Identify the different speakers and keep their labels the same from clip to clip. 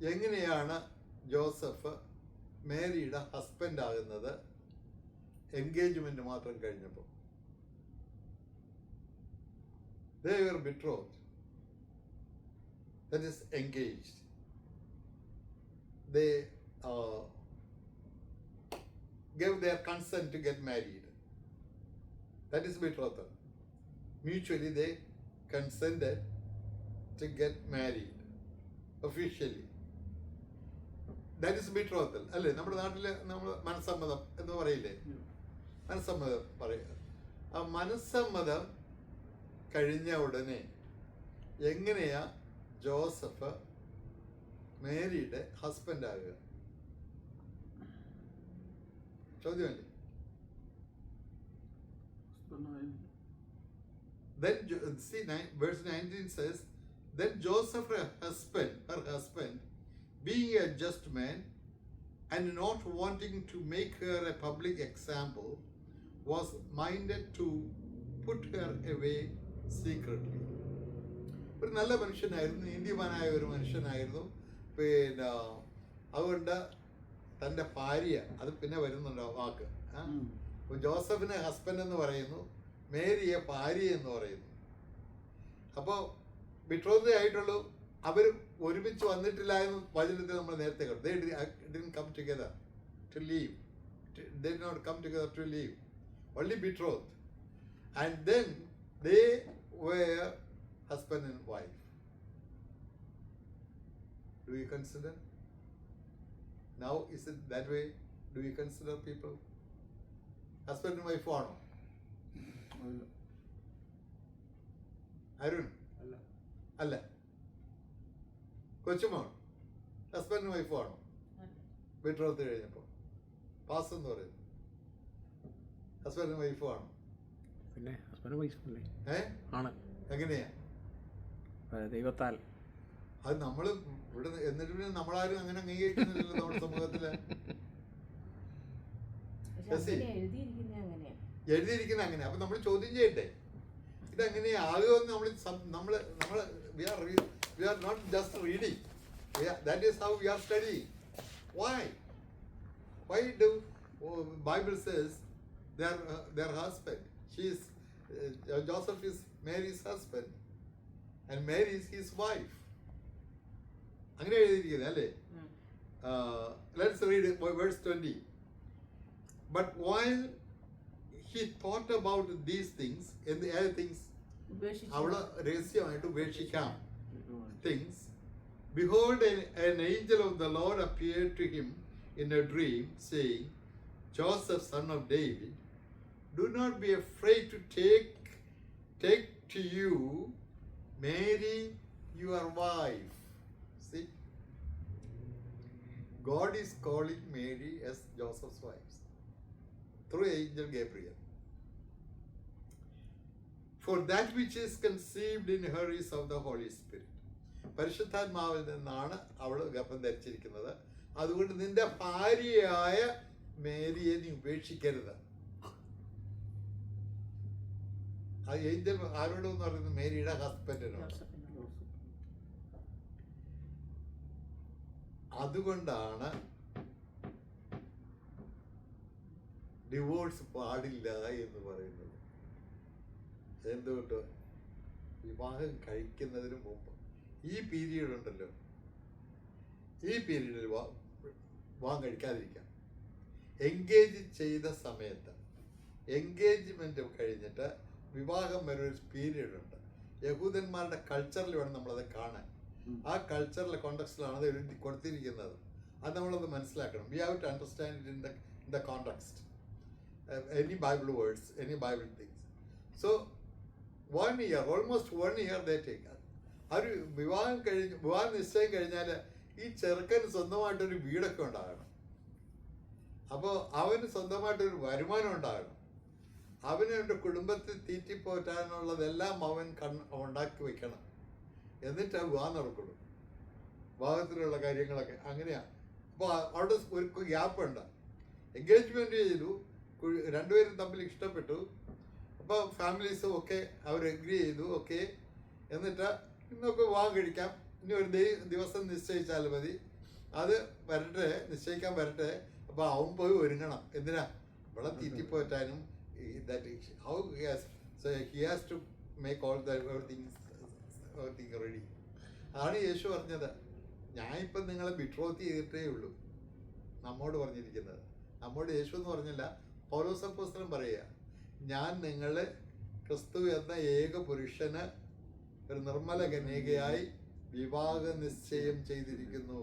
Speaker 1: എങ്ങനെയാണ് ജോസഫ് മേരിയുടെ ഹസ്ബൻഡ് ആകുന്നത് എൻഗേജ്മെന്റ് മാത്രം കഴിഞ്ഞപ്പോൾ they were betroth is engaged. They uh, gave their consent to get married. That is betrothal. Mutually, they consented to get married that is betrothal അല്ലേ? നമ്മുടെ നാട്ടിൽ നമ്മൾ മനസ്സമ്മതം എന്ന് പറയില്ലേ? മനസ്സമ്മതം പറയുക ആ മനസ്സമ്മതം കഴിഞ്ഞ ഉടനെ എങ്ങനെയാ ജോസഫ് മേരിയുടെ ഹസ്ബൻഡ് ആകുക? ചോദ്യമല്ലേ? Then see verse 19 says, Then Joseph, her husband, her husband, being a just man and not wanting to make her a public example, was minded to put her away secretly. ഒരു നല്ല മനുഷ്യനായിരുന്നു നീതിമാനായ ഒരു മനുഷ്യനായിരുന്നു. പിന്നെ അതുകൊണ്ട് തന്റെ ഭാര്യ അത് പിന്നെ വരുന്നുണ്ട് വാക്ക്. ജോസഫിനെ ഹസ്ബൻഡ് എന്ന് പറയുന്നു മേരിയെ ഭാര്യ എന്ന് പറയുന്നു. അപ്പോൾ ബിട്രോസേ ആയിട്ടുള്ളൂ അവർ ഒരുമിച്ച് വന്നിട്ടില്ല എന്ന് വചനത്തിൽ നമ്മൾ നേരത്തെ കണ്ടു. Only betroth and then where husband and wife do you consider now is that way do you consider people husband and wife ആണോ? അരുൺ?
Speaker 2: അല്ല.
Speaker 1: അല്ല. കൊച്ചുമോൾ ഹസ്ബൻഡ് വൈഫും ആണോ? ബിട്രോത്ത് കഴിഞ്ഞപ്പോൾ. പാസ് എന്ന് പറയുന്നത് ഹസ്ബൻഡ് വൈഫും ആണോ?
Speaker 3: പിന്നെ ഹസ്ബൻഡ് വൈഫും അല്ലേ
Speaker 1: ഏ?
Speaker 3: ആണ്.
Speaker 1: എങ്ങനെയാ?
Speaker 3: അത് ദൈവത്താൽ.
Speaker 1: അത് നമ്മൾ ഇവിടെ എന്നിട്ട് പിന്നെ നമ്മളാരും അങ്ങനെ അംഗീകരിക്കുന്നില്ലല്ലോ നമ്മുടെ
Speaker 4: സമൂഹത്തിൽ. എഴുതിയിരിക്കുന്ന
Speaker 1: അങ്ങനെ. അപ്പൊ നമ്മൾ ചോദ്യം ചെയ്യട്ടെ. ഇതെങ്ങനെയാ? ആദ്യം നമ്മൾ നമ്മൾ നമ്മൾ we are We are not just reading that is how we are study why why do Bible says their uh, their husband she is uh, joseph is mary's husband and mary is his wife അങ്ങനെ എഴുതിയിരിക്കുന്നത് അല്ലേ
Speaker 4: ഉം.
Speaker 1: uh, let's read it, verse 20. But while he thought about these things, and the other things,
Speaker 4: ഉപേക്ഷിച്ചു
Speaker 1: അവള് രഹസ്യമായിട്ട് ഉപേക്ഷിക്കാം things, behold, an, an angel of the Lord appeared to him in a dream, saying, Joseph, son of David, do not be afraid to take take to you Mary, your wife. See, God is calling Mary as Joseph's wife through angel Gabriel. For that which is conceived in her is of the Holy Spirit. പരിശുദ്ധാത്മാവിൽ നിന്നാണ് അവൾ ഗർഭം ധരിച്ചിരിക്കുന്നത്. അതുകൊണ്ട് നിന്റെ ഭാര്യയായ മേരിയെ നീ ഉപേക്ഷിക്കരുത്. ആ ഏഞ്ചൽ എന്ന് പറയുന്നത് മേരിയുടെ ഹസ്ബൻഡിനോട്. അതുകൊണ്ടാണ് ഡിവോഴ്സ് പാടില്ല എന്ന് പറയുന്നത്. എന്തുകൊണ്ട്? വിവാഹം കഴിക്കുന്നതിന് മുമ്പ്. ഈ പീരീഡ് ഉണ്ടല്ലോ. ഈ പീരീഡിൽ വാ വാങ് കഴിക്കാതിരിക്കാം. എൻഗേജ് ചെയ്ത സമയത്ത് എൻഗേജ്മെന്റ് കഴിഞ്ഞിട്ട് വിവാഹം വരെ ഒരു പീരീഡ് ഉണ്ട്. യഹൂദന്മാരുടെ കൾച്ചറിൽ വേണം നമ്മളത് കാണാൻ. ആ കൾച്ചറിലെ കോണ്ടക്സ്റ്റിലാണ് അത് എഴുതി കൊടുത്തിരിക്കുന്നത്. അത് നമ്മളത് മനസ്സിലാക്കണം. We have to understand it in the in the context any Bible words any Bible things so one year almost one year they take ഒരു വിവാഹം കഴിഞ്ഞ് വിവാഹ നിശ്ചയം കഴിഞ്ഞാൽ ഈ ചെറുക്കന് സ്വന്തമായിട്ടൊരു വീടൊക്കെ ഉണ്ടാകണം. അപ്പോൾ അവന് സ്വന്തമായിട്ടൊരു വരുമാനം ഉണ്ടാകണം. അവന് അവന്റെ കുടുംബത്തിൽ തീറ്റിപ്പോറ്റാനുള്ളതെല്ലാം അവൻ കണ് ഉണ്ടാക്കി വെക്കണം. എന്നിട്ട് വിവാഹം നടക്കുള്ളൂ. വിവാഹത്തിലുള്ള കാര്യങ്ങളൊക്കെ അങ്ങനെയാണ് അപ്പോൾ അവിടെ ഒരു ഗ്യാപ്പ് ഉണ്ട് എൻഗേജ്മെന്റ് ചെയ്തു. രണ്ടുപേരും തമ്മിൽ ഇഷ്ടപ്പെട്ടു. അപ്പോൾ ഫാമിലീസും ഒക്കെ അവർ എഗ്രി ചെയ്തു. ഓക്കെ. എന്നിട്ട് ഇന്നൊക്കെ വിവാഹം കഴിക്കാം. ഇനി ഒരു ദിവസം നിശ്ചയിച്ചാൽ മതി. അത് വരട്ടെ നിശ്ചയിക്കാൻ വരട്ടെ. അപ്പൊ അവൻ പോയി ഒരുങ്ങണം. എന്തിനാ? ഇവിടെ തീറ്റിപ്പോറ്റാനും how so he has to make all the everything everything ready അതാണ് യേശു പറഞ്ഞത്. ഞാൻ ഇപ്പം നിങ്ങളെ ബിട്രോത്ത് ചെയ്തിട്ടേ ഉള്ളൂ. നമ്മോട് പറഞ്ഞിരിക്കുന്നത്. നമ്മോട് യേശു എന്ന് പറഞ്ഞില്ല പൗലോസപ്പോസ്തലൻ പറയുക. ഞാൻ നിങ്ങളെ ക്രിസ്തു എന്ന ഏക പുരുഷന് ഒരു നിർമ്മല കന്യകയായി വിവാഹ നിശ്ചയം ചെയ്തിരിക്കുന്നു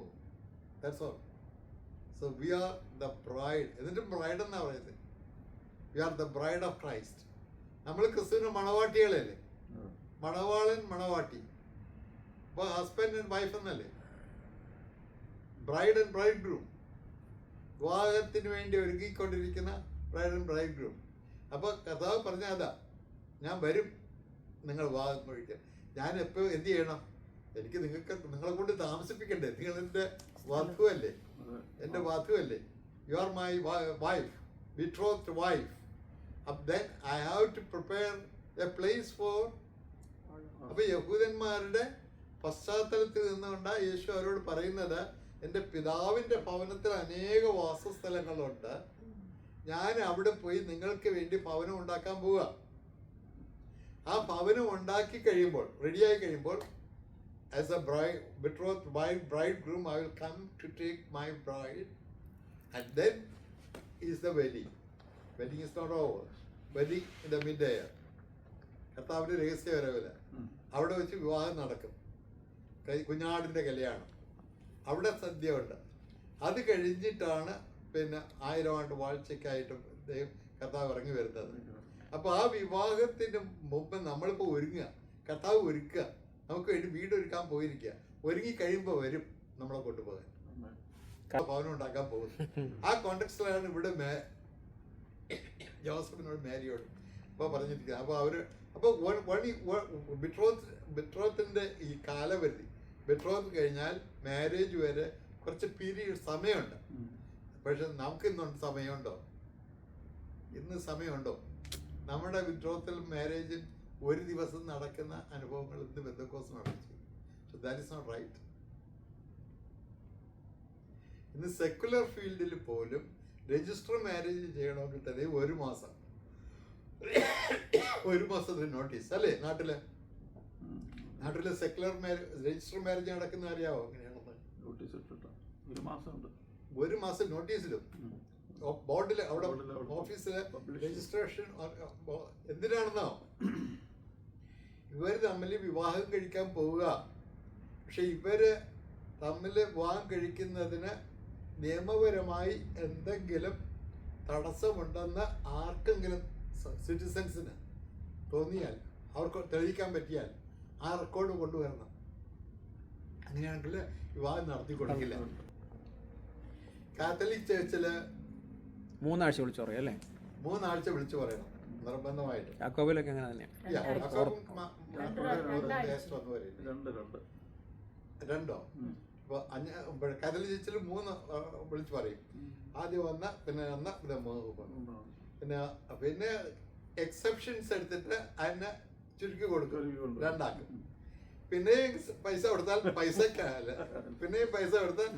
Speaker 1: so we are the bride എന്നിട്ടും ബ്രൈഡ് എന്നാ പറയുന്നത്? We are the bride of Christ നമ്മൾ ക്രിസ്തുവിന് മണവാട്ടികളല്ലേ? മണവാളൻ മണവാട്ടി. ഇപ്പോൾ ഹസ്ബൻഡ് ആൻഡ് വൈഫ് എന്നല്ലേ? ബ്രൈഡ് ആൻഡ് ബ്രൈഡ് ഗ്രൂം വിവാഹത്തിന് വേണ്ടി ഒരുക്കിക്കൊണ്ടിരിക്കുന്ന ബ്രൈഡ് ആൻഡ് ബ്രൈഡ് ഗ്രൂം അപ്പോൾ കഥാവ് പറഞ്ഞ അതാ ഞാൻ വരും. നിങ്ങൾ വിവാഹം കഴിക്കാൻ. ഞാൻ എപ്പോൾ എന്ത് ചെയ്യണം? എനിക്ക് നിങ്ങൾക്ക് നിങ്ങളെ കൊണ്ട് താമസിപ്പിക്കണ്ടേ? നിങ്ങൾ എന്റെ വധുവല്ലേ എന്റെ വധുവല്ലേ you are my wife betroth wife then I have to prepare a place for അപ്പൊ യഹൂദന്മാരുടെ പശ്ചാത്തലത്തിൽ നിന്നുകൊണ്ട് യേശു അവരോട് പറയുന്നത് എന്റെ പിതാവിന്റെ ഭവനത്തിൽ അനേക വാസസ്ഥലങ്ങളുണ്ട്. ഞാൻ അവിടെ പോയി നിങ്ങൾക്ക് വേണ്ടി ഭവനം ഉണ്ടാക്കാൻ പോവുക. ആ ഭവനം ഉണ്ടാക്കി കഴിയുമ്പോൾ റെഡിയായി കഴിയുമ്പോൾ as a bride betroth my bride groom I will come to take my bride and then is the wedding wedding is not over wedding in the mid air കർത്താവിന്റെ രഹസ്യ വരവില്ല അവിടെ വെച്ച് വിവാഹം നടക്കും. കുഞ്ഞാടിന്റെ കല്യാണം. അവിടെ സദ്യ ഉണ്ട്. അത് കഴിഞ്ഞിട്ടാണ് പിന്നെ ആയിരം ആണ്ട് വാഴ്ചയ്ക്കായിട്ട് കർത്താവ് ഇറങ്ങി വരുന്നത്. അപ്പോൾ ആ വിവാഹത്തിന് മുമ്പ് നമ്മളിപ്പോൾ ഒരുങ്ങുക കർത്താവ് ഒരുക്കുക നമുക്ക് വേണ്ടി വീട് ഒരുക്കാൻ പോയിരിക്കുക. ഒരുങ്ങി കഴിയുമ്പോൾ വരും നമ്മളെ കൊണ്ടുപോകാൻ. ഭവനം ഉണ്ടാക്കാൻ പോകുന്നു. ആ കോണ്ടക്സ്റ്റിലാണ് ഇവിടെ മേ ജോസഫിനോട് മാരിയോട് അപ്പോൾ പറഞ്ഞിരിക്കുന്നത്. അപ്പോൾ അവർ അപ്പോൾ വൺ ബിട്രോത്ത് ബിട്രോത്തിന്റെ ഈ കാലപരിധി. ബിട്രോത്ത് കഴിഞ്ഞാൽ മാരേജ് വരെ കുറച്ച് പീരീഡ് സമയമുണ്ട്. പക്ഷെ നമുക്ക് ഇന്നുണ്ട് സമയമുണ്ടോ? ഇന്ന് സമയമുണ്ടോ? നമ്മുടെ വിഡ്രോത്തിൽ മാരേജിൽ ഒരു ദിവസം നടക്കുന്ന അനുഭവങ്ങൾ ഇന്ന് ബന്ധക്കോസ് so that is not right ഇന്ന് സെക്കുലർ ഫീൽഡിൽ പോലും രജിസ്റ്റർ മാരേജ് ചെയ്യണമെങ്കിൽ തന്നെ ഒരു മാസം. ഒരു മാസത്തിന് നോട്ടീസ് അല്ലേ? നാട്ടിലെ? നാട്ടിലെ സെക്കുലർ മാരേജ് രജിസ്റ്റർ മാരേജ് നടക്കുന്ന അറിയാവോ അങ്ങനെയാണെന്ന്
Speaker 2: നോട്ടീസ് ഇട്ടിട്ട്. ഒരു മാസമുണ്ട്.
Speaker 1: ഒരു മാസം നോട്ടീസിലും ബോർഡിൽ അവിടെ ഓഫീസിലെ രജിസ്ട്രേഷൻ എന്തിനാണെന്നോ? ഇവർ തമ്മിൽ വിവാഹം കഴിക്കാൻ പോവുക. പക്ഷെ ഇവർ തമ്മിൽ വിവാഹം കഴിക്കുന്നതിന് നിയമപരമായി എന്തെങ്കിലും തടസ്സമുണ്ടെന്ന് ആർക്കെങ്കിലും സിറ്റിസൺസിന് തോന്നിയാൽ അവർക്ക് തെളിയിക്കാൻ പറ്റിയാൽ ആ റെക്കോർഡ് കൊണ്ടുവരണം. അങ്ങനെയാണെങ്കിൽ വിവാഹം നടത്തി കൊടുക്കില്ല കാത്തലിക് ചേർച്ചിൽ
Speaker 3: മൂന്നാഴ്ച വിളിച്ചു പറയും അല്ലേ?
Speaker 1: മൂന്നാഴ്ച വിളിച്ചു പറയണം നിർബന്ധമായിട്ട്.
Speaker 3: യാക്കോബിലൊക്കെ അങ്ങനെ തന്നെയാണ്
Speaker 4: രണ്ട്
Speaker 1: ഒന്നും ഇപ്പൊ കതലി ചേച്ചിൽ മൂന്ന് വിളിച്ചു പറയും. ആദ്യം വന്ന പിന്നെ വന്ന പിന്നെ മൂന്ന് പിന്നെ പിന്നെ എക്സെപ്ഷൻസ് എടുത്തിട്ട് അതിനെ ചുരുക്കി കൊടുക്കും. രണ്ടാക്കും. പിന്നെ പൈസ കൊടുത്താൽ പൈസക്കല്ല പിന്നെ പൈസ കൊടുത്താൽ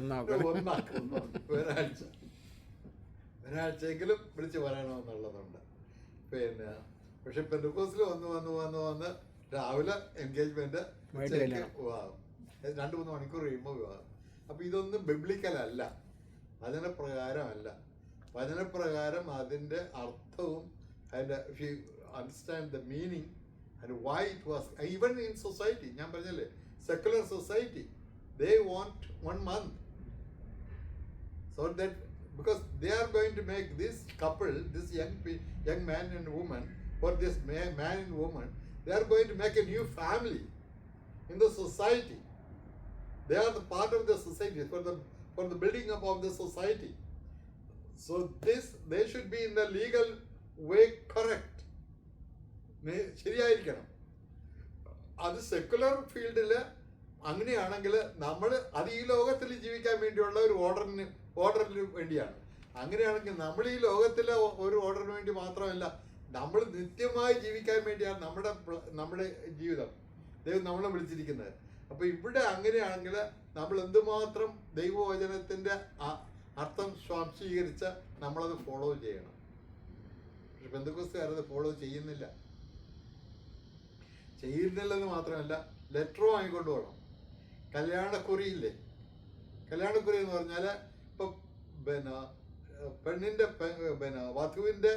Speaker 3: ഒന്നാക്കും.
Speaker 1: ഒരാഴ്ച ഒരാഴ്ചയെങ്കിലും വിളിച്ചു പറയണമെന്നുള്ളതുണ്ട് പിന്നെ പക്ഷെ പെൻഡക്കോസിൽ വന്ന് വന്ന് വന്ന് വന്ന് രാവിലെ എൻഗേജ്മെന്റ്. വിവാഹം. രണ്ട് മൂന്ന് മണിക്കൂർ കഴിയുമ്പോൾ വിവാഹം. അപ്പൊ ഇതൊന്നും ബിബ്ലിക്കലല്ല വചനപ്രകാരമല്ല. വചനപ്രകാരം അതിന്റെ അർത്ഥവും അതിന്റെ understand the meaning and why it was even in society ഞാൻ പറഞ്ഞല്ലേ secular society they want one month so that because they are going to make this couple this young young man and woman or this man, and woman they are going to make a new family in the society they are the part of the society for the for the building up of the society so this they should be in the legal way correct ശരിയായിരിക്കണം അത് secular ഫീൽഡിൽ അങ്ങനെയാണെങ്കിൽ നമ്മൾ അത് ഈ ലോകത്തിൽ ജീവിക്കാൻ വേണ്ടിയുള്ള ഒരു ഓർഡറിന് ഓർഡറിന് വേണ്ടിയാണ്. അങ്ങനെയാണെങ്കിൽ നമ്മൾ ഈ ലോകത്തിലെ ഒരു ഓർഡറിന് വേണ്ടി മാത്രമല്ല നമ്മൾ നിത്യമായി ജീവിക്കാൻ വേണ്ടിയാണ് നമ്മുടെ നമ്മുടെ ജീവിതം. ദൈവം നമ്മളെ വിളിച്ചിരിക്കുന്നത്. അപ്പോൾ ഇവിടെ അങ്ങനെയാണെങ്കിൽ നമ്മൾ എന്തുമാത്രം ദൈവവചനത്തിന്റെ ആ- അർത്ഥം സ്വാംശീകരിച്ച നമ്മളത് ഫോളോ ചെയ്യണം. പക്ഷെ ബന്ധുക്കോസ്തുകാരത് ഫോളോ ചെയ്യുന്നില്ല. ചെയ്യുന്നില്ലെന്ന് മാത്രമല്ല ലെറ്ററും വാങ്ങിക്കൊണ്ട് പോകണം. കല്യാണക്കുറിയില്ലേ കല്യാണക്കുറി എന്ന് പറഞ്ഞാൽ പിന്നെ പെണ്ണിന്റെ പിന്നെ വധുവിന്റെ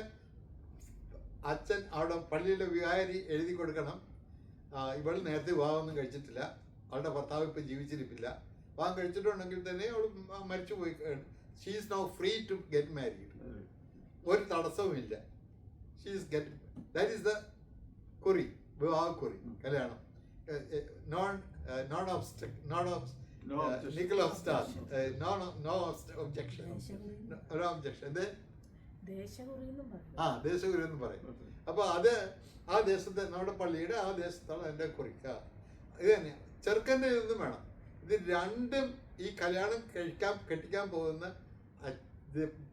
Speaker 1: അച്ഛൻ അവിടെ പള്ളിയിലെ വികാരി എഴുതി കൊടുക്കണം. ഇവൾ നേരത്തെ വിവാഹമൊന്നും കഴിച്ചിട്ടില്ല. അവളുടെ ഭർത്താവ് ഇപ്പം ജീവിച്ചിരിപ്പില്ല. വിവാഹം കഴിച്ചിട്ടുണ്ടെങ്കിൽ തന്നെ അവൾ മരിച്ചു പോയി she is now free to get married ഒരു തടസ്സവുമില്ല she is get that is the കുറി വിവാഹക്കുറി. കല്യാണം. Non non obstacle non
Speaker 2: No uh, objection.
Speaker 1: Nicholas Star. Uh, no, no, no objection. No
Speaker 4: no
Speaker 1: എന്ത്?
Speaker 4: ആ
Speaker 1: ദേശഗുരു എന്ന് പറയും അപ്പൊ അത് ആ ദേശത്തെ നമ്മുടെ പള്ളിയുടെ ആ ദേശത്താണ് എന്റെ കുറിക്ക. ഇത് തന്നെ. ചെറുക്കന്റെ ഇതൊന്നും വേണം. ഇത് രണ്ടും ഈ കല്യാണം കഴിക്കാൻ കെട്ടിക്കാൻ പോകുന്ന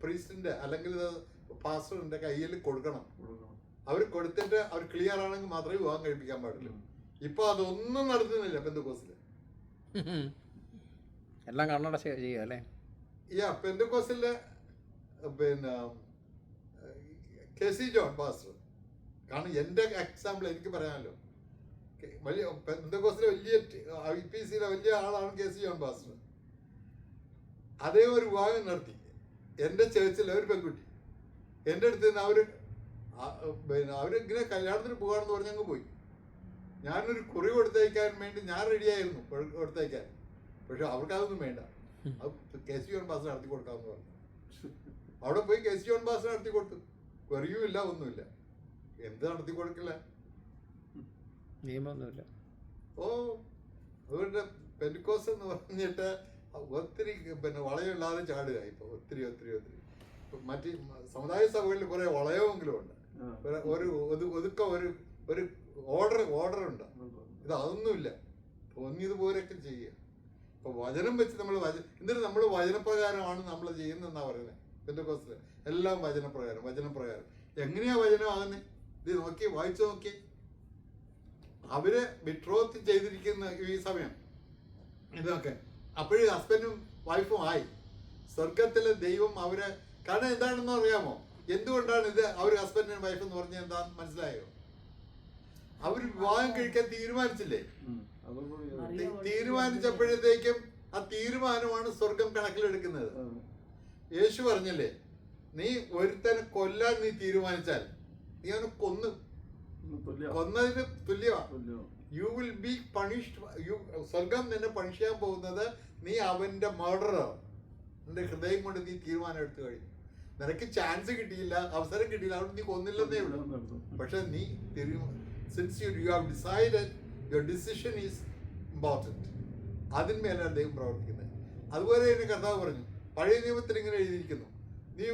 Speaker 1: പ്രീസ്റ്റിന്റെ അല്ലെങ്കിൽ പാസ്റ്ററിന്റെ കയ്യിൽ കൊടുക്കണം. അവർ കൊടുത്തിട്ട് അവർ ക്ലിയർ ആണെങ്കിൽ മാത്രമേ വിവാഹം കഴിപ്പിക്കാൻ പാടുള്ളൂ. ഇപ്പൊ അതൊന്നും നടത്തുന്നില്ല പെന്തക്കോസിൽ.
Speaker 3: എല്ലാം കണ്ണട ചെയ്യുക അല്ലേ?
Speaker 1: ഈ കോസിലെ പിന്നെ കെ സി ജോൺ പാസ്റ്റർ കാരണം എന്റെ എക്സാമ്പിൾ എനിക്ക് പറയാമല്ലോ. വലിയ പെന്തക്കോസിലെ വലിയ ഐ പി സിയിലെ വലിയ ആളാണ് കെ സി ജോൺ പാസ്റ്റർ അതേ ഒരു വിവാഹം നടത്തി. എന്റെ ചേർച്ചിലെ ഒരു പെൺകുട്ടി. എന്റെ അടുത്ത് നിന്ന് അവർ പിന്നെ അവരിങ്ങനെ കല്യാണത്തിന് പോകാമെന്ന് പറഞ്ഞങ്ങ് പോയി. ഞാനൊരു കുറി കൊടുത്തയക്കാൻ വേണ്ടി ഞാൻ റെഡിയായിരുന്നു കൊടുത്തയക്കാൻ. പക്ഷെ അവർക്ക് അതൊന്നും വേണ്ട അത് കെ സി ഓൺ ബാസ് നടത്തി കൊടുക്കാമെന്ന് പറഞ്ഞു. അവിടെ പോയി കെ സി ഓൺ ബാസ് നടത്തി കൊടുത്തു. വെറിയുമില്ല ഒന്നുമില്ല. എന്ത് നടത്തി കൊടുക്കില്ല?
Speaker 3: നിയമൊന്നുമില്ല
Speaker 1: ഓ അവരുടെ പെൻകോസ് എന്ന് പറഞ്ഞിട്ട് ഒത്തിരി പിന്നെ വളയമില്ലാതെ ചാടുക ഇപ്പൊ ഒത്തിരി ഒത്തിരി ഒത്തിരി. ഇപ്പൊ മറ്റ് സമുദായ സഭകളിൽ കുറെ വളയമെങ്കിലും ഉണ്ട്. ഒരു- ഒരു ഒതുക്ക ഒരു ഒരു ഓർഡർ ഓർഡർ ഉണ്ട്. ഇത് അതൊന്നുമില്ല തോന്നിയതുപോലെയൊക്കെ ചെയ്യുക. ഇപ്പൊ വചനം വെച്ച് നമ്മൾ വചന എന്നിട്ട് നമ്മൾ വചനപ്രകാരമാണ് നമ്മൾ ചെയ്യുന്നതെന്നാ പറയുന്നത് പെന്തക്കോസിൽ എല്ലാം വചനപ്രകാരം വചനപ്രകാരം. എങ്ങനെയാ വചനമാകുന്നത് ഇത് നോക്കി വായിച്ചു നോക്കി. അവർ വിട്രോത്ത് ചെയ്തിരിക്കുന്ന ഈ സമയം. ഇതൊക്കെ. അപ്പോഴും ഹസ്ബൻഡും വൈഫും ആയി. സ്വർഗത്തിലെ ദൈവം അവരെ കാരണം എന്താണെന്ന് അറിയാമോ? എന്തുകൊണ്ടാണ് ഇത് അവർ ഹസ്ബൻഡിനും വൈഫ് എന്ന് പറഞ്ഞ എന്താ മനസ്സിലായോ? അവർ വിവാഹം കഴിക്കാൻ തീരുമാനിച്ചില്ലേ? തീരുമാനിച്ചപ്പോഴത്തേക്കും ആ തീരുമാനമാണ് സ്വർഗം കണക്കിലെടുക്കുന്നത്. യേശു പറഞ്ഞില്ലേ നീ ഒരുത്തനെ കൊല്ലാൻ നീ തീരുമാനിച്ചാൽ നീ അവനെ കൊന്നു. കൊന്നതിന് തുല്യമാണ് you will be punished you സ്വർഗം നിന്നെ പണിഷ് ചെയ്യാൻ പോകുന്നത് നീ അവന്റെ മർഡറർ നിന്റെ ഹൃദയം കൊണ്ട് നീ തീരുമാനം എടുത്തു കഴിഞ്ഞു. നിനക്ക് ചാൻസ് കിട്ടിയില്ല അവസരം കിട്ടിയില്ല. അവിടെ നീ കൊന്നില്ലെന്നേ ഉള്ളൂ. പക്ഷെ നീ since you you have decided your decision is important അതിന്മേലാണ് ദൈവം പ്രവർത്തിക്കുന്നത്. അതുപോലെ തന്നെ കർത്താവ് പറഞ്ഞു പഴയ നിയമത്തിൽ ഇങ്ങനെ എഴുതിയിരിക്കുന്നു. നീ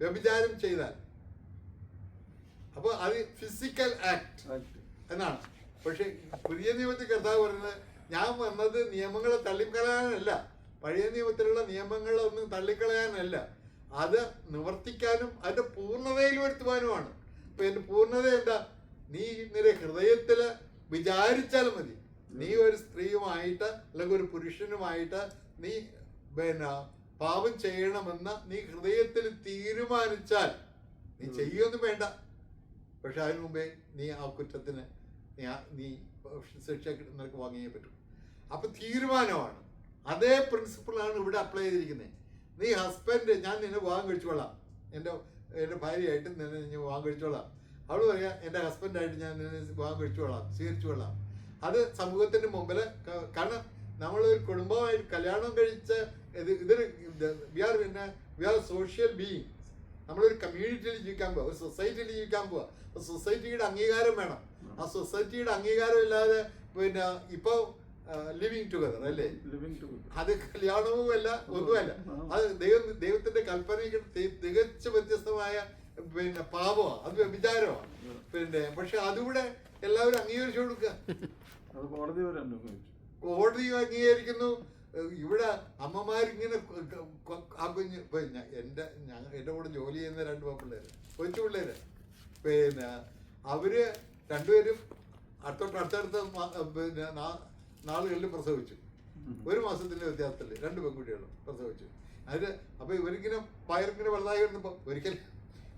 Speaker 1: വ്യഭിചാരം ചെയ്താൽ. അപ്പോൾ അത് ഫിസിക്കൽ ആക്ട് എന്നാണ്. പക്ഷെ പുതിയ നിയമത്തിൽ കർത്താവ് പറയുന്നത് ഞാൻ വന്നത് നിയമങ്ങളെ തള്ളിക്കളയാനല്ല. പഴയ നിയമത്തിലുള്ള നിയമങ്ങളൊന്നും തള്ളിക്കളയാനല്ല. അത് നിവർത്തിക്കാനും അതിന്റെ പൂർണതയിൽ വരുത്തുവാനുമാണ്. അപ്പം എന്റെ പൂർണത എന്താ? നീ നിന്റെ ഹൃദയത്തിൽ വിചാരിച്ചാൽ മതി. നീ ഒരു സ്ത്രീയുമായിട്ട് അല്ലെങ്കിൽ ഒരു പുരുഷനുമായിട്ട് നീ പിന്നെ പാപം ചെയ്യണമെന്ന് നീ ഹൃദയത്തിൽ തീരുമാനിച്ചാൽ നീ ചെയ്യൊന്നും വേണ്ട. പക്ഷെ അതിനു മുമ്പേ നീ ആ കുറ്റത്തിന് നീ നീ ശിക്ഷ നിനക്ക് വാങ്ങിയേ പറ്റും. അപ്പൊ തീരുമാനമാണ്. അതേ പ്രിൻസിപ്പിളാണ് ഇവിടെ അപ്ലൈ ചെയ്തിരിക്കുന്നത് നീ ഹസ്ബൻഡ് ഞാൻ നിന്നെ വാങ്ങി കഴിച്ചോളാം. എന്റെ എന്റെ ഭാര്യയായിട്ട് നിന്നെ ഞാൻ വിവാഹം കഴിച്ചോളാം. അവൾ പറയാ എന്റെ ഹസ്ബൻഡായിട്ട് ഞാൻ വിവാഹം സ്വീകരിച്ചു കൊള്ളാം. അത് സമൂഹത്തിന്റെ മുമ്പിൽ കാരണം നമ്മളൊരു കുടുംബമായി കല്യാണം കഴിച്ച ഇത് ഇതൊരു വി ആർ പിന്നെ വി ആർ സോഷ്യൽ ബീയിങ് നമ്മളൊരു കമ്മ്യൂണിറ്റിയിൽ ജീവിക്കാൻ പോവുക ഒരു സൊസൈറ്റിയിൽ ജീവിക്കാൻ പോവുക സൊസൈറ്റിയുടെ അംഗീകാരം വേണം. ആ സൊസൈറ്റിയുടെ അംഗീകാരം ഇല്ലാതെ പിന്നെ ഇപ്പോൾ ലിവിങ് ടുഗദർ അല്ലേ? അത് കല്യാണവുമല്ല ഒന്നുമല്ല. അത് ദൈവം ദൈവത്തിന്റെ കൽപ്പനയ്ക്ക് തികച്ചും വ്യത്യസ്തമായ പിന്നെ പാപമാ അത് വ്യഭിചാരമാ പിന്നെ പക്ഷെ അതുകൂടെ എല്ലാവരും അംഗീകരിച്ചു കൊടുക്കുക
Speaker 2: കോടതി
Speaker 1: അംഗീകരിക്കുന്നു. ഇവിടെ അമ്മമാരിങ്ങനെ ആ കുഞ്ഞ് എന്റെ ഞ- എന്റെ കൂടെ ജോലി ചെയ്യുന്ന രണ്ട് പെൺപിള്ളേര് കൊച്ചു പിള്ളേര്. പിന്നെ അവർ രണ്ടുപേരും അടുത്തോട്ട് അടുത്തടുത്ത പിന്നെ നാളുകളിൽ പ്രസവിച്ചു. ഒരു മാസത്തിന്റെ വ്യത്യാസത്തിൽ രണ്ട് പെൺകുട്ടികളും പ്രസവിച്ചു. അതിന് അപ്പൊ ഇവരിങ്ങനെ പയറിങ്ങനെ വലുതായി വരുന്നപ്പോ ഒരിക്കൽ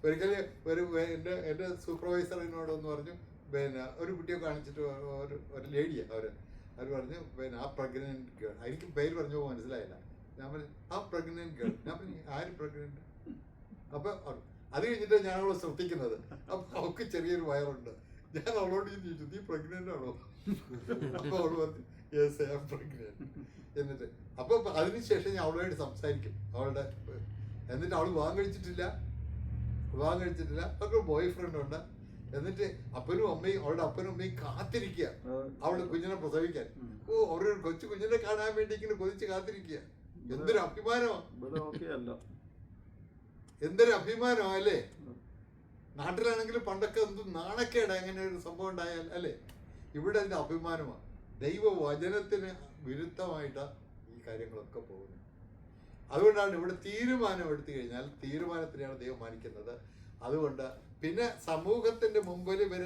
Speaker 1: ഒരിക്കൽ ഒരു എന്റെ എന്റെ സൂപ്പർവൈസർ എന്നോടൊന്ന് പറഞ്ഞു പിന്നെ ഒരു കുട്ടിയെ കാണിച്ചിട്ട് ഒരു ഒരു ലേഡിയാണ് അവർ അവർ പറഞ്ഞു പിന്നെ ആ പ്രഗ്നന്റ് ഗേൾ എനിക്ക് പേര് പറഞ്ഞു മനസ്സിലായില്ല. ഞാൻ പറഞ്ഞു ആ പ്രഗ്നന്റ് ഗേൾ ഞാൻ പറഞ്ഞു ആര് പ്രഗ്നന്റ് അപ്പോൾ അത് കഴിഞ്ഞിട്ട് ഞാൻ അവളെ ശ്രദ്ധിക്കുന്നത്. അപ്പം അവൾക്ക് ചെറിയൊരു വയറുണ്ട്. ഞാൻ അവളോട് ചോദിച്ചു നീ പ്രഗ്നന്റ് ആണോ? അപ്പോൾ അവൾ പറഞ്ഞു യെസ് ഐ ആം പ്രഗ്നന്റ് എന്നിട്ട് അപ്പോൾ അതിനുശേഷം ഞാൻ അവളുമായിട്ട് സംസാരിക്കും. അവളുടെ എന്നിട്ട് അവൾ വിവാഹം കഴിച്ചിട്ടില്ല. വിവാഹം കഴിച്ചിട്ടില്ല. അവർക്ക് ബോയ് ഫ്രണ്ട് ഉണ്ട്. എന്നിട്ട് അപ്പനും അമ്മയും അവളുടെ അപ്പനും അമ്മയും കാത്തിരിക്കുക. അവളുടെ കുഞ്ഞിനെ പ്രസവിക്കാൻ. ഓ അവർ കൊച്ചു കുഞ്ഞിനെ കാണാൻ വേണ്ടി ഇങ്ങനെ കൊതിച്ച് കാത്തിരിക്കുക. എന്തൊരു അഭിമാനമാണ് എന്തൊരു അഭിമാനമാണ് അല്ലേ. നാട്ടിലാണെങ്കിൽ പണ്ടൊക്കെ എന്ത് നാണക്കേടാ അങ്ങനെ ഒരു സംഭവം ഉണ്ടായാൽ അല്ലേ? ഇവിടെ എന്റെ അഭിമാനമാണ് ദൈവവചനത്തിന് വിരുദ്ധമായിട്ടാണ് ഈ കാര്യങ്ങളൊക്കെ പോകുന്നത്. അതുകൊണ്ടാണ് ഇവിടെ തീരുമാനം എടുത്തു കഴിഞ്ഞാൽ തീരുമാനത്തിനെയാണ് ദൈവം മാനിക്കുന്നത്. അതുകൊണ്ട് പിന്നെ സമൂഹത്തിന്റെ മുമ്പിൽ ഇവർ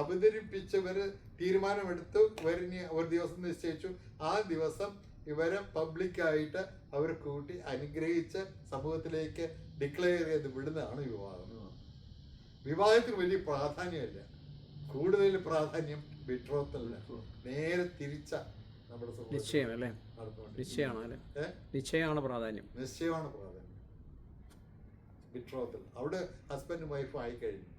Speaker 1: അവതരിപ്പിച്ചവര് തീരുമാനമെടുത്തു. ഇവരിനി ഒരു ദിവസം നിശ്ചയിച്ചു. ആ ദിവസം ഇവരെ പബ്ലിക്കായിട്ട് അവർ കൂട്ടി അനുഗ്രഹിച്ച് സമൂഹത്തിലേക്ക് ഡിക്ലെയർ ചെയ്ത് വിടുന്നതാണ് വിവാഹം വിവാഹത്തിന് വലിയ പ്രാധാന്യമില്ല. കൂടുതൽ പ്രാധാന്യം വിട്രോത്തല്ല നേരെ തിരിച്ച നമ്മുടെ
Speaker 3: നിശ്ചയം അല്ലേ. നിശ്ചയമാണ് അല്ലെ നിശ്ചയമാണ് പ്രാധാന്യം.
Speaker 1: നിശ്ചയമാണ് പ്രാധാന്യം. അവിടെ ഹസ്ബൻഡും വൈഫും ആയി കഴിഞ്ഞു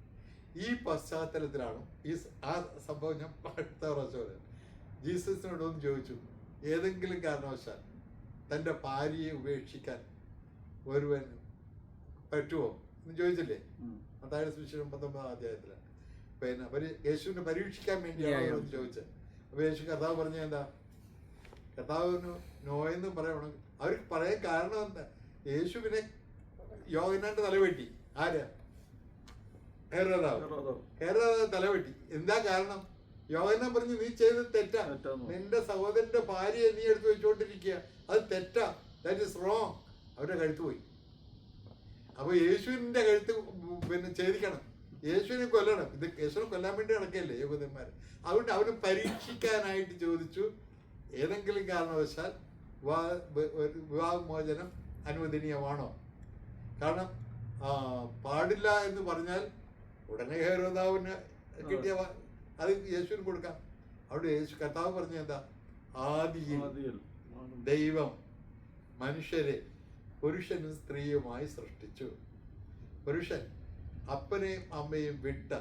Speaker 1: ഈ പശ്ചാത്തലത്തിലാണ് ഈ ആ സംഭവം ഞാൻ അടുത്ത പ്രാവശ്യം പറയാം. ജീസസിനോട് ഒന്ന് ചോദിച്ചു. ഏതെങ്കിലും കാരണവശാൽ തന്റെ ഭാര്യയെ ഉപേക്ഷിക്കാൻ ഒരുവൻ പറ്റുമോ എന്ന് ചോദിച്ചില്ലേ? അതായത് സുശേഷം പത്തൊമ്പതാം അധ്യായത്തിൽ പിന്നെ അവർ യേശുവിനെ പരീക്ഷിക്കാൻ വേണ്ടിയാണ് ചോദിച്ചത് അപ്പൊ യേശു കഥാവ് പറഞ്ഞ എന്താ? കർത്താവിന് നോയെന്ന് പറയണം അവർ പറയാൻ കാരണം എന്താ? യേശുവിനെ യോഗനാണ്ട് തലവെട്ടി ആരാ? ഹെരോദാവ് ഹെരോദാവ് തലവെട്ടി എന്താ കാരണം? യോഗന പറഞ്ഞു നീ ചെയ്തത് തെറ്റാ. നിന്റെ സഹോദരന്റെ ഭാര്യയെ നീ എടുത്തു വെച്ചോണ്ടിരിക്കുക. അത് തെറ്റാ. ദാറ്റ് ഇസ് റോങ് അവരുടെ കഴുത്ത് പോയി. അപ്പൊ യേശുവിന്റെ കഴുത്ത് പിന്നെ ഛേദിക്കണം. യേശുവിനെ കൊല്ലണം. ഇത് യേശുവിനെ കൊല്ലാൻ വേണ്ടി നടക്കല്ലേ യഹൂദന്മാർ അതുകൊണ്ട് അവന് പരീക്ഷിക്കാനായിട്ട് ചോദിച്ചു. ഏതെങ്കിലും കാരണവശാൽ വിവാഹ- വിവാഹമോചനം അനുവദനീയമാണോ? കാരണം പാടില്ല എന്ന് പറഞ്ഞാൽ ഉടനെ ഹേരോദാവിന് കിട്ടിയ അത് യേശുവിന് കൊടുക്കാം. അവിടെ യേശു കർത്താവ് പറഞ്ഞ എന്താ? ആദിയിൽ ദൈവം മനുഷ്യരെ പുരുഷനും സ്ത്രീയുമായി സൃഷ്ടിച്ചു. പുരുഷൻ അപ്പനെയും അമ്മയും വിട്ട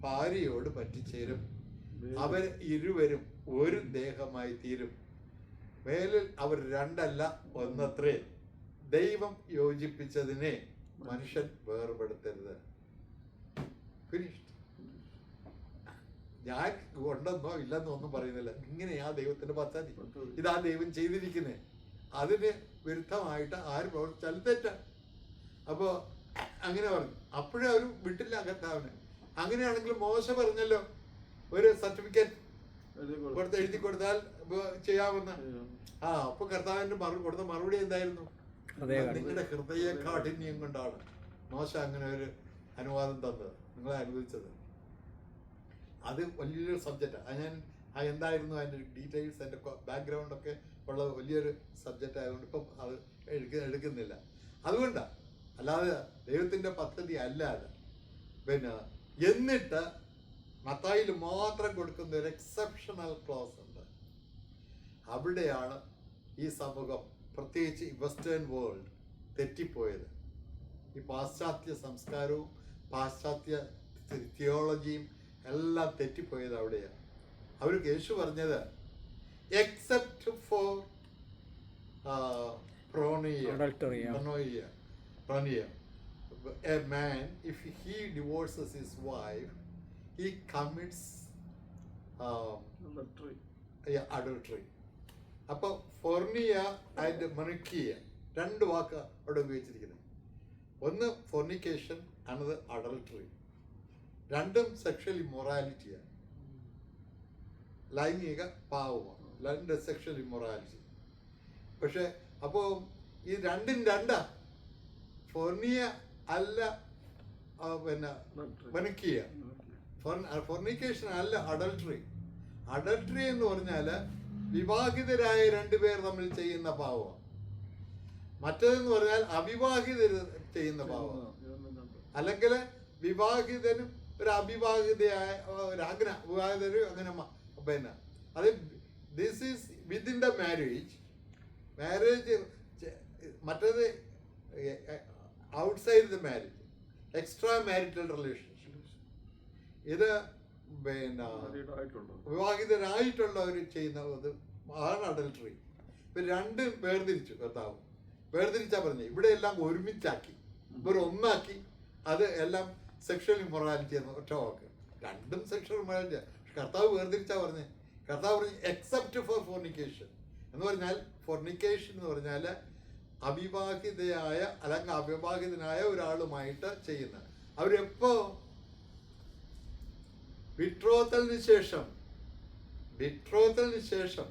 Speaker 1: ഭാര്യയോട് പറ്റിച്ചേരും. അവർ ഇരുവരും ഒരു ദേഹമായി തീരും. വേലിൽ അവർ രണ്ടല്ല ഒന്നത്രേ. ദൈവം യോജിപ്പിച്ചതിനെ മനുഷ്യൻ വേർപെടുത്തരുത്. ഞാൻ ഉണ്ടെന്നോ ഇല്ലെന്നോ ഒന്നും പറയുന്നില്ല. ഇങ്ങനെയാ ദൈവത്തിന്റെ പദ്ധതി. ഇതാ ദൈവം ചെയ്തിരിക്കുന്നത് അതിന് വിരുദ്ധമായിട്ട് ആര് പ്രവർത്തിച്ചാലും തെറ്റ. അപ്പോ അങ്ങനെ പറഞ്ഞു. അപ്പോഴേ അവർ വിട്ടില്ല കർത്താവിന്. അങ്ങനെയാണെങ്കിൽ മോശം പറഞ്ഞല്ലോ. ഒരു സർട്ടിഫിക്കറ്റ് കൊടുത്ത് എഴുതി കൊടുത്താൽ ചെയ്യാവുന്ന ആ അപ്പൊ കർത്താവിന്റെ മറു കൊടുത്ത മറുപടി എന്തായിരുന്നു. നിങ്ങളുടെ ഹൃദയ കാഠിന്യം കൊണ്ടാണ് മോശ അങ്ങനെ ഒരു അനുവാദം തന്നത്. നിങ്ങളെ അനുവദിച്ചത്. അത് വലിയൊരു സബ്ജക്റ്റ് അത് ഞാൻ ആ എന്തായിരുന്നു അതിന്റെ ഡീറ്റെയിൽസ് അതിന്റെ ബാക്ക്ഗ്രൗണ്ട് ഒക്കെ ഉള്ള വലിയൊരു സബ്ജക്റ്റ് ആയതുകൊണ്ട് ഇപ്പം അത് എടുക്ക എടുക്കുന്നില്ല. അതുകൊണ്ടാണ് അല്ലാതെ ദൈവത്തിന്റെ പദ്ധതി അല്ല അത് പിന്നെ എന്നിട്ട് മത്തായിൽ മാത്രം കൊടുക്കുന്ന ഒരു എക്സെപ്ഷണൽ ക്ലോസ് ഉണ്ട്. അവിടെയാണ് ഈ സമൂഹം പ്രത്യേകിച്ച് ഈ വെസ്റ്റേൺ വേൾഡ് തെറ്റിപ്പോയത്. ഈ പാശ്ചാത്യ സംസ്കാരവും പാശ്ചാത്യ തിയോളജിയും എല്ലാം തെറ്റിപ്പോയത് അവിടെയാണ്. അവർക്ക് യേശു പറഞ്ഞത് എക്സെപ്റ്റ് ഫോർ പ്രോണിയ പ്രണയ a man if he divorces his wife he commits adultery. അപ്പൊ ഫൊർണിയ ആൻഡ് മനുക്കിയ രണ്ട് വാക്ക് അവിടെ ഉപയോഗിച്ചിരിക്കുന്നത് ഒന്ന് ഫോർണിക്കേഷൻ അണത് അഡൾട്ടറി രണ്ടും സെക്ഷൽ ഇമൊറാലിറ്റിയാണ് ലൈംഗിക പാവമാണ്. രണ്ട് സെക്ഷൽ ഇമൊറാലിറ്റി പക്ഷെ അപ്പോ ഈ രണ്ടും രണ്ടാ? ഫോർണിയ അല്ല പിന്നെ മനുക്കിയ ഫൊർണിക്കേഷൻ അല്ല അഡൾട്ടറി അഡൾട്ടറി എന്ന് പറഞ്ഞാൽ വിവാഹിതരായ രണ്ടുപേർ തമ്മിൽ ചെയ്യുന്ന പാവമാണ് മറ്റേതെന്ന് പറഞ്ഞാൽ അവിവാഹിതർ ചെയ്യുന്ന പാവമാണ് അല്ലെങ്കിൽ വിവാഹിതനും ഒരു അവിവാഹിതയായ ഒരു വിവാഹിതരും അങ്ങനെ പിന്നെ. അത് this is within the marriage marriage മറ്റേത് outside the marriage extra marital relationship ഇത് പിന്നെ വിവാഹിതരായിട്ടുള്ളവർ ചെയ്യുന്നത് ആണ് അഡൽട്ടറി ഇപ്പൊ രണ്ട് വേർതിരിച്ചു കർത്താവ്. വേർതിരിച്ചാ പറഞ്ഞു ഇവിടെ എല്ലാം ഒരുമിച്ചാക്കി. ഇവർ ഒന്നാക്കി അത് എല്ലാം സെക്ഷൽ ഇമ്മൊറാലിറ്റി എന്ന് ഒറ്റ വാക്ക്. രണ്ടും സെക്ഷൽ ഇമ്മൊറാലിറ്റിയാണ് കർത്താവ് വേർതിരിച്ചാ പറഞ്ഞേ. കർത്താവ് പറഞ്ഞു എക്സെപ്റ്റ് ഫോർ ഫോർണിക്കേഷൻ എന്ന് പറഞ്ഞാൽ ഫോർണിക്കേഷൻ എന്ന് പറഞ്ഞാൽ അവിവാഹിതയായ അല്ലെങ്കിൽ അവിവാഹിതനായ ഒരാളുമായിട്ട് ചെയ്യുന്നത് അവരെപ്പോ വിട്രോത്തലിന് ശേഷം വിട്രോത്തലിന് ശേഷം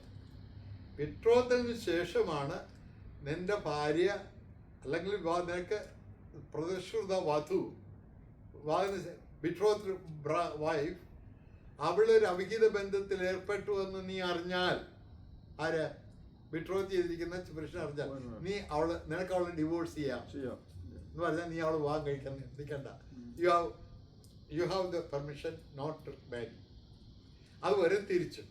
Speaker 1: വിട്രോത്തലിന് ശേഷമാണ് നിന്റെ ഭാര്യ അല്ലെങ്കിൽ നിനക്ക് പ്രതിശ്രുത വധു വിട്രോത്ത് വൈഫ് അവളൊരു അവിഹിത ബന്ധത്തിൽ ഏർപ്പെട്ടു എന്ന് നീ അറിഞ്ഞാൽ ആര്? വിട്രോത്ത് ചെയ്തിരിക്കുന്ന പുരുഷൻ അറിഞ്ഞാൽ നീ അവൾ നിനക്ക് അവളെ ഡിവോഴ്സ് ചെയ്യാം. എന്ന് പറഞ്ഞാൽ നീ അവൾ വിവാഹം കഴിക്കാൻ നിൽക്കണ്ട you have you have the permission not marry അത് വരെ തിരിച്ചു.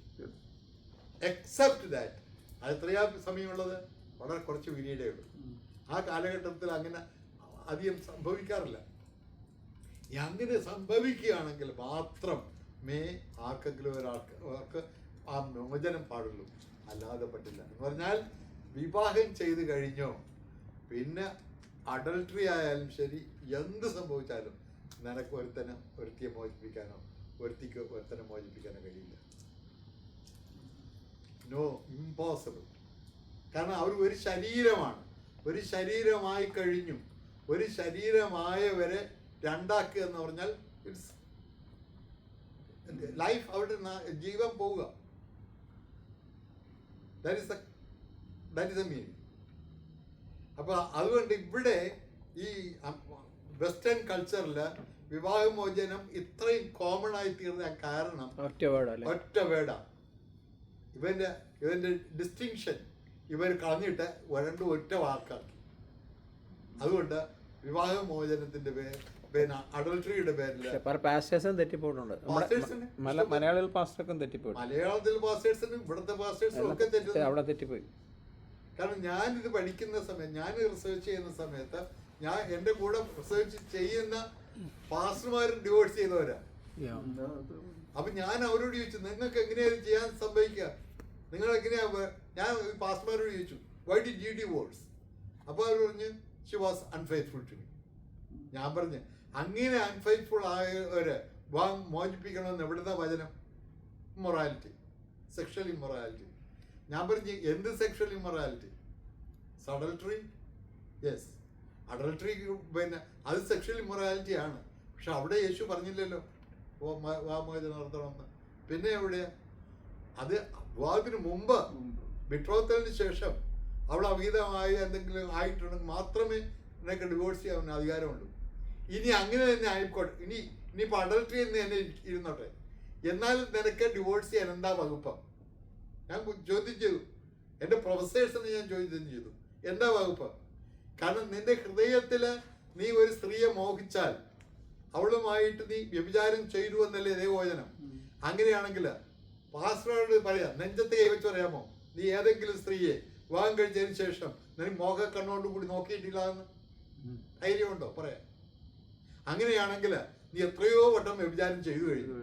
Speaker 1: എക്സെപ്റ്റ് ദാറ്റ് അത് എത്രയാ സമയമുള്ളത്? വളരെ കുറച്ച് പീരീഡേ ഉള്ളൂ. ആ കാലഘട്ടത്തിൽ അങ്ങനെ അധികം സംഭവിക്കാറില്ല. അങ്ങനെ സംഭവിക്കുകയാണെങ്കിൽ മാത്രം മേ ആർക്കെങ്കിലും ഒരാൾക്ക് അവർക്ക് ആ മോചനം പാടുള്ളൂ. അല്ലാതെ പറ്റില്ല. എന്ന് പറഞ്ഞാൽ വിവാഹം ചെയ്ത് കഴിഞ്ഞോ പിന്നെ അഡൾട്ടറി ആയാലും ശരി എന്ത് സംഭവിച്ചാലും നിനക്ക് ഒരുത്തനെ ഒരുത്തിയെ മോചിപ്പിക്കാനോ ഒരുത്തിക്ക് ഒരുത്തനെ മോചിപ്പിക്കാനോ കഴിയില്ല. നോ ഇമ്പോസിബിൾ കാരണം അവർ ഒരു ശരീരമാണ്. ഒരു ശരീരമായി കഴിഞ്ഞു. ഒരു ശരീരമായവരെ രണ്ടാക്കുക എന്ന് പറഞ്ഞാൽ ഇറ്റ്സ് ലൈഫ് അവിടെ ജീവൻ പോവുക. That that is a meaning അപ്പൊ അതുകൊണ്ട് ഇവിടെ ഈ വെസ്റ്റേൺ കൾച്ചറിൽ വിവാഹമോചനം ഇത്രയും കോമൺ ആയി തീർന്ന കാരണം
Speaker 3: ഒറ്റ
Speaker 1: വേടാ ഇവന്റെ ഇവന്റെ ഡിസ്റ്റിങ്ഷൻ ഇവർ കളഞ്ഞിട്ട് രണ്ടും ഒറ്റ വാക്കാക്കി അതുകൊണ്ട് വിവാഹമോചനത്തിന്റെ പേര് അഡൾട്ടറിയുടെ പേരിൽ
Speaker 3: പാസ്റ്റേഴ്സും തെറ്റിപ്പോയിട്ടുണ്ട്. മലയാളികൾ പാസ്റ്റർക്കും തെറ്റിപ്പോയി
Speaker 1: മലയാളത്തിൽ പാസ്റ്റേഴ്സിനും ഇവിടുത്തെ പാസ്റ്റേഴ്സിനും ഒക്കെ തെറ്റുന്നു
Speaker 3: അവിടെ തെറ്റിപ്പോയി.
Speaker 1: കാരണം ഞാൻ ഇത് പഠിക്കുന്ന സമയം ഞാൻ റിസർച്ച് ചെയ്യുന്ന സമയത്ത് ഞാൻ എന്റെ കൂടെ റിസർച്ച് ചെയ്യുന്ന പാസ്റ്റർമാരും ഡിവോഴ്സ് ചെയ്യുന്നവരാ. അപ്പൊ ഞാൻ അവരോട് ചോദിച്ചു നിങ്ങൾക്ക് എങ്ങനെയാ ചെയ്യാൻ സംഭവിക്കുക? നിങ്ങൾ എങ്ങനെയാ ഞാൻ പാസ്റ്റർമാരോട് ചോദിച്ചു വൈ ഡി ജി ഡിവോഴ്സ് അപ്പൊ അവർ പറഞ്ഞു she was unfaithful to me ഞാൻ പറഞ്ഞു അങ്ങനെ അൺഫെയ്ത്ത്ഫുൾ ആയവര് വിവാഹം മോചിപ്പിക്കണമെന്ന് എവിടുന്ന വചനം? ഇമ്മൊറാലിറ്റി സെക്ഷൽ ഇമ്മൊറാലിറ്റി ഞാൻ പറഞ്ഞു എന്ത് sexual immorality adultery yes adultery പിന്നെ അത് സെക്ഷൽ ഇമ്മൊറാലിറ്റി ആണ്. പക്ഷെ അവിടെ യേശു പറഞ്ഞില്ലല്ലോ വിവാഹമോചനം നടത്തണമെന്ന്. പിന്നെ എവിടെയാ അത് വിവാഹത്തിന് മുമ്പ് വിട്രോത്തലിന് ശേഷം അവൾ അവിഹിതമായി എന്തെങ്കിലും ആയിട്ടുണ്ടെങ്കിൽ മാത്രമേ നിനക്ക് ഡിവോഴ്സ് ചെയ്യാൻ അധികാരമുള്ളൂ. ഇനി അങ്ങനെ തന്നെ ആയിക്കോട്ടെ. ഇനി ഇനിയിപ്പോൾ അഡൾട്ടറി എന്ന് തന്നെ ഇരുന്നോട്ടെ. എന്നാലും നിനക്ക് ഡിവോഴ്സ് ചെയ്യാൻ എന്താ വകുപ്പം? ഞാൻ ചോദ്യം ചെയ്തു. എന്റെ പ്രൊഫസേഴ്സിനെ ഞാൻ ചോദ്യം ചെയ്തു. എന്താ വകുപ്പ്? കാരണം നിന്റെ ഹൃദയത്തിൽ നീ ഒരു സ്ത്രീയെ മോഹിച്ചാൽ അവളുമായിട്ട് നീ വ്യഭിചാരം ചെയ്തു എന്നല്ലേ ദേവോചനം അങ്ങനെയാണെങ്കിൽ പാസ്റ്ററോട് പറയാം നെഞ്ചത്തെ കൈവച്ച് പറയാമോ? നീ ഏതെങ്കിലും സ്ത്രീയെ വിവാഹം കഴിച്ചതിന് ശേഷം നീ മോഹ കണ്ണോണ്ടും കൂടി നോക്കിയിട്ടില്ല എന്ന്? ധൈര്യമുണ്ടോ? പറയാം. അങ്ങനെയാണെങ്കിൽ നീ എത്രയോ വട്ടം വ്യഭിചാരം ചെയ്തു കഴിഞ്ഞു.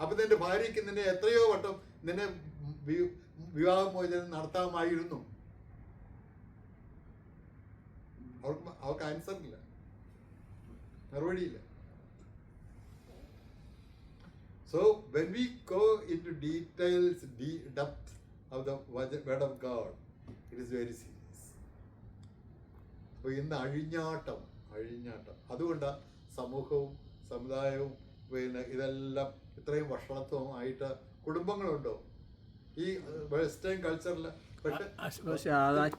Speaker 1: അപ്പൊ നിന്റെ ഭാര്യയ്ക്ക് നിന്നെ എത്രയോ വട്ടം നിന്നെ വിവാഹമോചനം നടത്താമായിരുന്നു. അവൾക്ക് അവൾക്ക് ആൻസർ ഇല്ല. മറുപടിയില്ല. So when we go into details depth of the word of God it is very serious അപ്പോൾ ഇന്ന് അഴിഞ്ഞാട്ടം അഴിഞ്ഞാട്ടം. അതുകൊണ്ടാണ് സമൂഹവും സമുദായവും പിന്നെ ഇതെല്ലാം ഇത്രയും വഷളത്വമായിട്ട് കുടുംബങ്ങളുണ്ടോ? ഈ വെസ്റ്റേൺ കൾച്ചറിൽ പക്ഷെ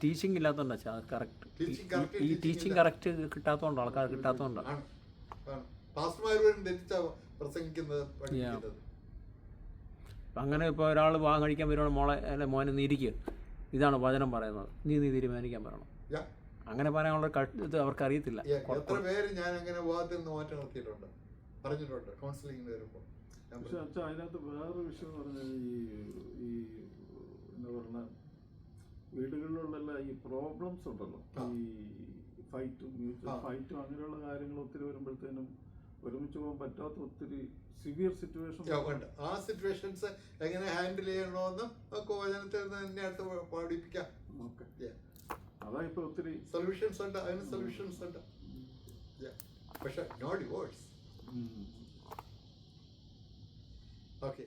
Speaker 3: ടീച്ചിങ് ഇല്ലാത്തതുകൊണ്ടാണ് കറക്റ്റ് ഈ ടീച്ചിങ്. കറക്റ്റ് കിട്ടാത്തതുകൊണ്ട് ആൾക്കാർ കിട്ടാത്തതുകൊണ്ടാണ് അങ്ങനെ ഇപ്പോൾ ഒരാൾ വിവാഹം കഴിക്കാൻ വരുവാണ് മോളെ അല്ലെ മോനെ നീരിക്കുക ഇതാണ് വചനം പറയുന്നത്. നീ നീ തീരുമാനിക്കാൻ പറയണം. അങ്ങനെ പറയാനുള്ള ഇത് അവർക്ക് അറിയത്തില്ല
Speaker 1: എത്ര പേര് ഞാൻ അങ്ങനെ വിവാഹത്തിൽ നിന്ന് മാറ്റി നിർത്തിയിട്ടുണ്ട്. പറഞ്ഞിട്ടുണ്ട് കൗൺസിലിംഗിന് വരുമ്പോൾ
Speaker 2: പക്ഷെ അച്ഛാ അതിനകത്ത് വേറൊരു വിഷയം എന്ന് പറഞ്ഞാൽ ഈ ഈ എന്താ പറഞ്ഞ വീടുകളിലുള്ള ഈ പ്രോബ്ലംസ് ഉണ്ടല്ലോ. ഈ ഫൈറ്റും മ്യൂച്വൽ ഫൈറ്റ് അങ്ങനെയുള്ള കാര്യങ്ങൾ ഒത്തിരി വരുമ്പോഴത്തേനും ഒരുമിച്ച് പോകാൻ പറ്റാത്ത ഒത്തിരി സിവിയർ സിറ്റുവേഷൻ
Speaker 1: ഉണ്ട്. ആ സിറ്റുവേഷൻസ് എങ്ങനെ ഹാൻഡിൽ ചെയ്യണമെന്നും കോചനത്തിൽ നിന്ന് തന്നെ അടുത്ത് പഠിപ്പിക്കാം.
Speaker 2: അതാ ഇപ്പൊ ഒത്തിരി
Speaker 1: സൊല്യൂഷൻസ് ഉണ്ട്. അതിന് സൊല്യൂഷൻസ് ഉണ്ട്. പക്ഷെ നോ ഡിവോഴ്സ്. ഓക്കെ